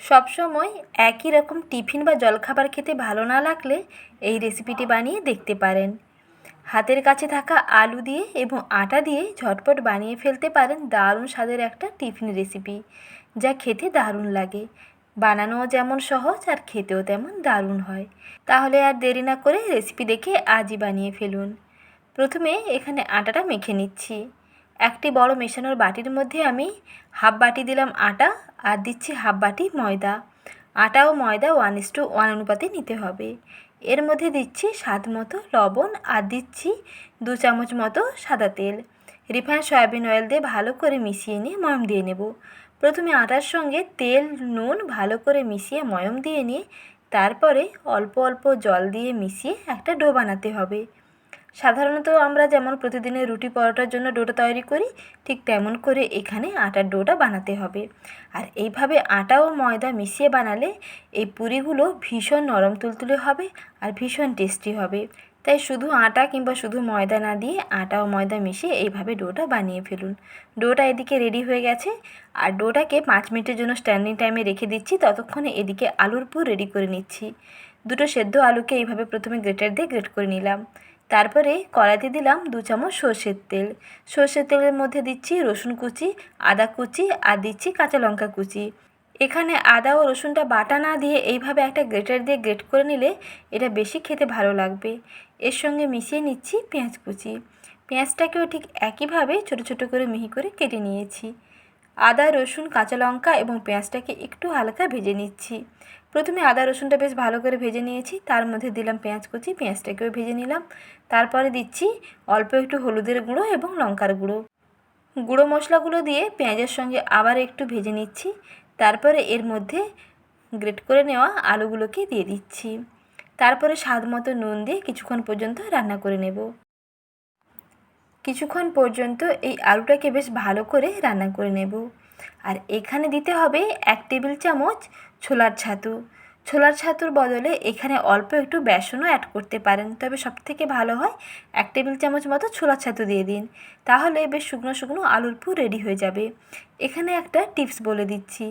সবসময় একই রকম টিফিন বা জলখাবার খেতে ভালো না লাগলে এই রেসিপিটি বানিয়ে দেখতে পারেন। হাতের কাছে থাকা আলু দিয়ে এবং আটা দিয়ে ঝটপট বানিয়ে ফেলতে পারেন দারুণ স্বাদের একটা টিফিন রেসিপি যা খেতে দারুণ লাগে। বানানোও যেমন সহজ আর খেতেও তেমন দারুণ হয়। তাহলে আর দেরি না করে রেসিপি দেখে আজই বানিয়ে ফেলুন। প্রথমে এখানে আটাটা মেখে নিচ্ছি। একটি বড় মেশানোর বাটির মধ্যে আমি হাফ বাটি দিলাম আটা আর দিচ্ছি হাফ বাটি ময়দা। আটা ও ময়দা ওয়ান ইস টু ওয়ান অনুপাতে নিতে হবে। এর মধ্যে দিচ্ছি স্বাদ মতো লবণ আর দিচ্ছি দু চামচ মতো সাদা তেল। রিফাইন্ড সয়াবিন অয়েল দিয়ে ভালো করে মিশিয়ে নিয়ে ময়ম দিয়ে নেব। প্রথমে আটার সঙ্গে তেল, নুন ভালো করে মিশিয়ে ময়ম দিয়ে নিয়ে তারপরে অল্প অল্প জল দিয়ে মিশিয়ে একটা ডো বানাতে হবে। সাধারণত আমরা যেমন প্রতিদিনের রুটি পরোটার জন্য ডোটা তৈরি করি, ঠিক তেমন করে এখানে আটার ডোটা বানাতে হবে। আর এইভাবে আটা ও ময়দা মিশিয়ে বানালে এই পুরিগুলো ভীষণ নরম তুলতুলে হবে আর ভীষণ টেস্টি হবে। তাই শুধু আটা কিংবা শুধু ময়দা না দিয়ে আটা ও ময়দা মিশিয়ে এইভাবে ডোটা বানিয়ে ফেলুন। ডোটা এদিকে রেডি হয়ে গেছে। আর ডোটাকে পাঁচ মিনিটের জন্য স্ট্যান্ডিং টাইমে রেখে দিচ্ছি। ততক্ষণে এদিকে আলুর পুর রেডি করে নিচ্ছি। দুটো সেদ্ধ আলুকে এইভাবে প্রথমে গ্রেটার দিয়ে গ্রেট করে নিলাম। তারপরে কড়াইতে দিলাম দু চামচ সর্ষের তেল। সর্ষের তেলের মধ্যে দিচ্ছি রসুন কুচি, আদা কুচি আর দিচ্ছি কাঁচা লঙ্কা কুচি। এখানে আদা ও রসুনটা বাটা না দিয়ে এইভাবে একটা গ্রেটার দিয়ে গ্রেট করে নিলে এটা বেশি খেতে ভালো লাগবে। এর সঙ্গে মিশিয়ে নিচ্ছি পেঁয়াজ কুচি। পেঁয়াজটাকেও ঠিক একইভাবে ছোটো ছোটো করে মিহি করে কেটে নিয়েছি। আদা, রসুন, কাঁচা লঙ্কা এবং পেঁয়াজটাকে একটু হালকা ভেজে নিচ্ছি। প্রথমে আদা, রসুনটা বেশ ভালো করে ভেজে নিয়েছি। তার মধ্যে দিলাম পেঁয়াজ কুচি, পেঁয়াজটাকেও ভেজে নিলাম। তারপরে দিচ্ছি অল্প একটু হলুদের গুঁড়ো এবং লঙ্কার গুঁড়ো। গুঁড়ো মশলাগুলো দিয়ে পেঁয়াজের সঙ্গে আবার একটু ভেজে নিচ্ছি। তারপরে এর মধ্যে গ্রেট করে নেওয়া আলুগুলোকে দিয়ে দিচ্ছি। তারপরে স্বাদ মতো নুন দিয়ে কিছুক্ষণ পর্যন্ত রান্না করে নেব। কিছুক্ষণ পর্যন্ত এই আলুটাকে বেশ ভালো করে রান্না করে নেব। আর এখানে দিতে হবে এক টেবিল চামচ ছোলার ছাতু। ছোলার ছাতুর বদলে এখানে অল্প একটু বেসনও অ্যাড করতে পারেন, তবে সবথেকে ভালো হয় এক টেবিল চামচ মতো ছোলার ছাতু দিয়ে দিন। তাহলে বেশ শুকনো শুকনো আলুর পুর রেডি হয়ে যাবে। এখানে একটা টিপস বলে দিচ্ছি।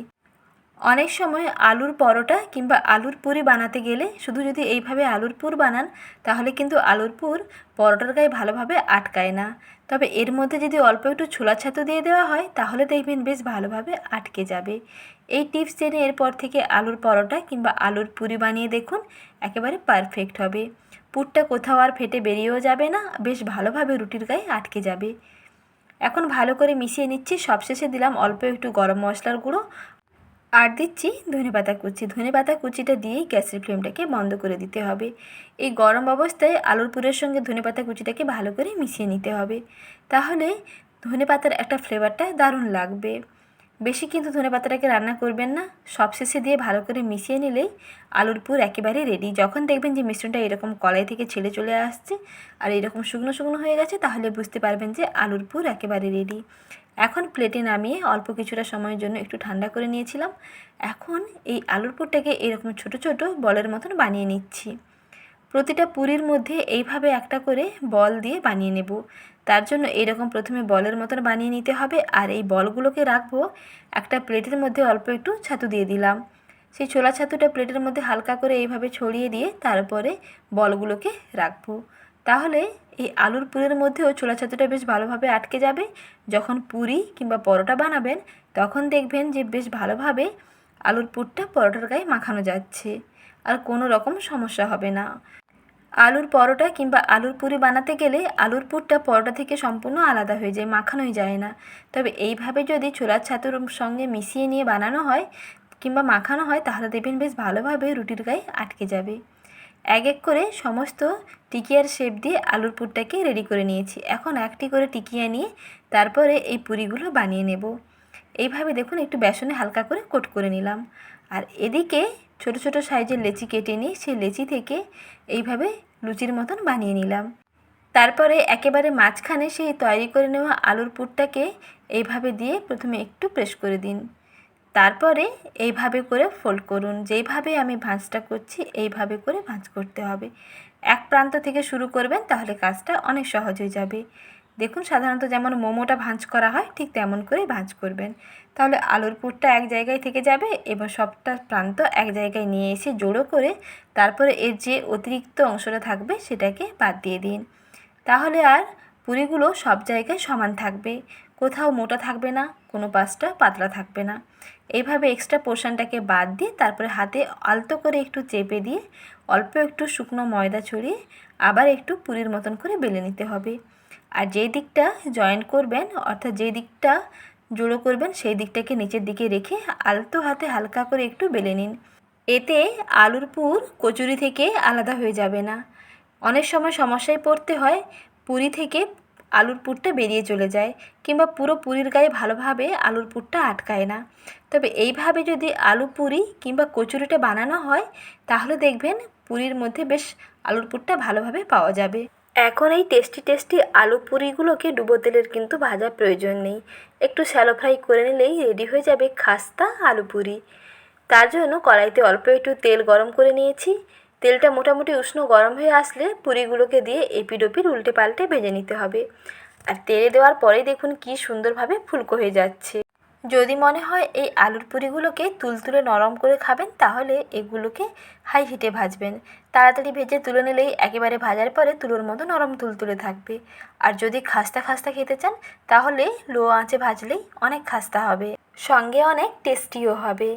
অনেক সময় আলুর পরোটা কিংবা আলুর পুরি বানাতে গেলে শুধু যদি এইভাবে আলুর পুর বানান, তাহলে কিন্তু আলুর পুর পরোটার গায়ে ভালোভাবে আটকায় না। তবে এর মধ্যে যদি অল্প একটু ছোলা ছাতু দিয়ে দেওয়া হয়, তাহলে দেখবেন বেশ ভালোভাবে আটকে যাবে। এই টিপস জেনে এরপর থেকে আলুর পরোটা কিংবা আলুর পুরি বানিয়ে দেখুন, একেবারে পারফেক্ট হবে। পুরটা কোথাও আর ফেটে বেরিয়েও যাবে না, বেশ ভালোভাবে রুটির গায়ে আটকে যাবে। এখন ভালো করে মিশিয়ে নিচ্ছি, সবশেষে দিলাম অল্প একটু গরম মশলার গুঁড়ো আর দিচ্ছি ধনে পাতা কুচি। ধনে পাতা কুচিটা দিয়েই গ্যাসের ফ্লেমটাকে বন্ধ করে দিতে হবে। এই গরম অবস্থায় আলুর পুরের সঙ্গে ধনে পাতা কুচিটাকে ভালো করে মিশিয়ে নিতে হবে। তাহলে ধনে পাতার একটা ফ্লেভারটা দারুণ লাগবে। বেশি কিন্তু ধনে পাতাটাকে রান্না করবেন না। সবশেষে দিয়ে ভালো করে মিশিয়ে নিলেই আলুর পুর একেবারে রেডি যখন দেখবেন যে মিশ্রণটা এরকম কলাই থেকে ছেড়ে চলে আসছে আর এরকম শুকনো শুকনো হয়ে গেছে, তাহলে বুঝতে পারবেন যে আলুর পুর একেবারে রেডি এখন প্লেটে নামিয়ে অল্প কিছুটা সময়ের জন্য একটু ঠান্ডা করে নিয়েছিলাম। এখন এই আলুর পুরটাকে এরকম ছোট ছোট বলের মতন বানিয়ে নিচ্ছি। প্রতিটা পুরির মধ্যে এইভাবে একটা করে বল দিয়ে বানিয়ে নেব। তার জন্য এরকম প্রথমে বলের মতন বানিয়ে নিতে হবে আর এই বলগুলোকে রাখব। একটা প্লেটের মধ্যে অল্প একটু ছাতু দিয়ে দিলাম। সেই ছোলা ছাতুটা প্লেটের মধ্যে হালকা করে এইভাবে ছড়িয়ে দিয়ে তারপরে বলগুলোকে রাখব। তাহলে এই আলুর পুরের মধ্যেও ছোলা ছাতুটা বেশ ভালোভাবে আটকে যাবে। যখন পুরি কিংবা পরোটা বানাবেন, তখন দেখবেন যে বেশ ভালোভাবে আলুর পুরটা পরোটার গায়ে মাখানো যাচ্ছে। আর কোনো রকম সমস্যা হবে না। আলুর পরোটা কিংবা আলুর পুরি বানাতে গেলে আলুর পুরটা পরোটা থেকে সম্পূর্ণ আলাদা হয়ে যায়, মাখানোই যায় না। তবে এইভাবে যদি ছোলার ছাতুর সঙ্গে মিশিয়ে নিয়ে বানানো হয় কিংবা মাখানো হয়, তাহলে দেখবেন বেশ ভালোভাবে রুটির গায়ে আটকে যাবে। এক এক করে সমস্ত টিকিয়ার শেপ দিয়ে আলুর পুরটাকে রেডি করে নিয়েছি। এখন একটি করে টিকিয়া নিয়ে তারপরে এই পুরিগুলো বানিয়ে নেব। এইভাবে দেখুন একটু বেসনে হালকা করে কোট করে নিলাম। আর এদিকে ছোট ছোট সাইজের লেচি কেটে নিয়ে সেই লেচি থেকে এইভাবে লুচির মতন বানিয়ে নিলাম। তারপরে একেবারে মাঝখানে সেই তৈরি করে নেওয়া আলুর পুরটাকে এইভাবে দিয়ে প্রথমে একটু প্রেস করে দিন। তারপরে এইভাবে করে ফোল্ড করুন। যেইভাবে আমি ভাঁজটা করছি, এইভাবে করে ভাঁজ করতে হবে। এক প্রান্ত থেকে শুরু করবেন, তাহলে কাজটা অনেক সহজ হয়ে যাবে। দেখুন, সাধারণত যেমন মোমোটা ভাঁজ করা হয়, ঠিক তেমন করেই ভাঁজ করবেন। তাহলে আলুর পুরটা এক জায়গায় থেকে যাবে এবং সবটা প্রান্ত এক জায়গায় নিয়ে এসে জোড়ো করে তারপরে এর যে অতিরিক্ত অংশটা থাকবে, সেটাকে বাদ দিয়ে দিন। তাহলে আর পুরিগুলো সব জায়গায় সমান থাকবে। কোথাও মোটা থাকবে না, কোনো পাশটা পাতলা থাকবে না। এইভাবে এক্সট্রা পোর্শনটাকে বাদ দিয়ে তারপরে হাতে আলতো করে একটু চেপে দিয়ে অল্প একটু শুকনো ময়দা ছড়িয়ে আবার একটু পুরির মতন করে বেলে নিতে হবে। আর যেই দিকটা জয়েন করবেন, অর্থাৎ যেই দিকটা জোড়ো করবেন, সেই দিকটাকে নিচের দিকে রেখে আলতো হাতে হালকা করে একটু বেলে নিন। এতে আলুর পুর কচুরি থেকে আলাদা হয়ে যাবে না। অনেক সময় সমস্যায় পড়তে হয় পুরি থেকে আলুর পুরটা বেরিয়ে চলে যায় কিংবা পুরো পুরীর গায়ে ভালোভাবে আলুর পুরটা আটকায় না। তবে এইভাবে যদি আলু পুরি কিংবা কচুরিটা বানানো হয়, তাহলে দেখবেন পুরীর মধ্যে বেশ আলুর পুরটা ভালোভাবে পাওয়া যাবে। এখন এই টেস্টি টেস্টি আলু পুরিগুলোকে ডুবো তেলের কিন্তু ভাজার প্রয়োজন নেই। একটু শ্যালো ফ্রাই করে নিলেই রেডি হয়ে যাবে খাস্তা আলু পুরি। তার জন্য কড়াইতে অল্প একটু তেল গরম করে নিয়েছি। তেলটা মোটামুটি উষ্ণ গরম হয়ে আসলে পুরিগুলোকে দিয়ে এপিডোপির উল্টে পাল্টে ভেজে নিতে হবে। আর তেলে দেওয়ার পরেই দেখুন কি সুন্দরভাবে ফুলকো হয়ে যাচ্ছে। যদি মনে হয় এই আলুর পুরিগুলোকে তুলতুলে নরম করে খাবেন, তাহলে এগুলোকে হাই হিটে ভাজবেন। তাড়াতাড়ি ভেজে তুলে নিলেই একেবারে ভাজার পরে তুলোর মতো নরম তুলতুলে থাকবে। আর যদি খাস্তা খাস্তা খেতে চান, তাহলে লো আঁচে ভাজলেই অনেক খাস্তা হবে। সঙ্গে অনেক টেস্টিও হবে।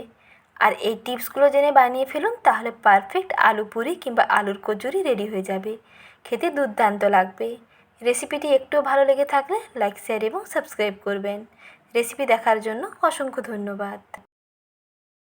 আর এই টিপসগুলো জেনে বানিয়ে ফেলুন, তাহলে পারফেক্ট আলু পুরি কিংবা আলুর কচুরি রেডি হয়ে যাবে। খেতে দুর্দান্ত লাগবে। রেসিপিটি একটুও ভালো লেগে থাকলে লাইক, শেয়ার এবং সাবস্ক্রাইব করবেন। রেসিপি দেখার জন্য অসংখ্য ধন্যবাদ।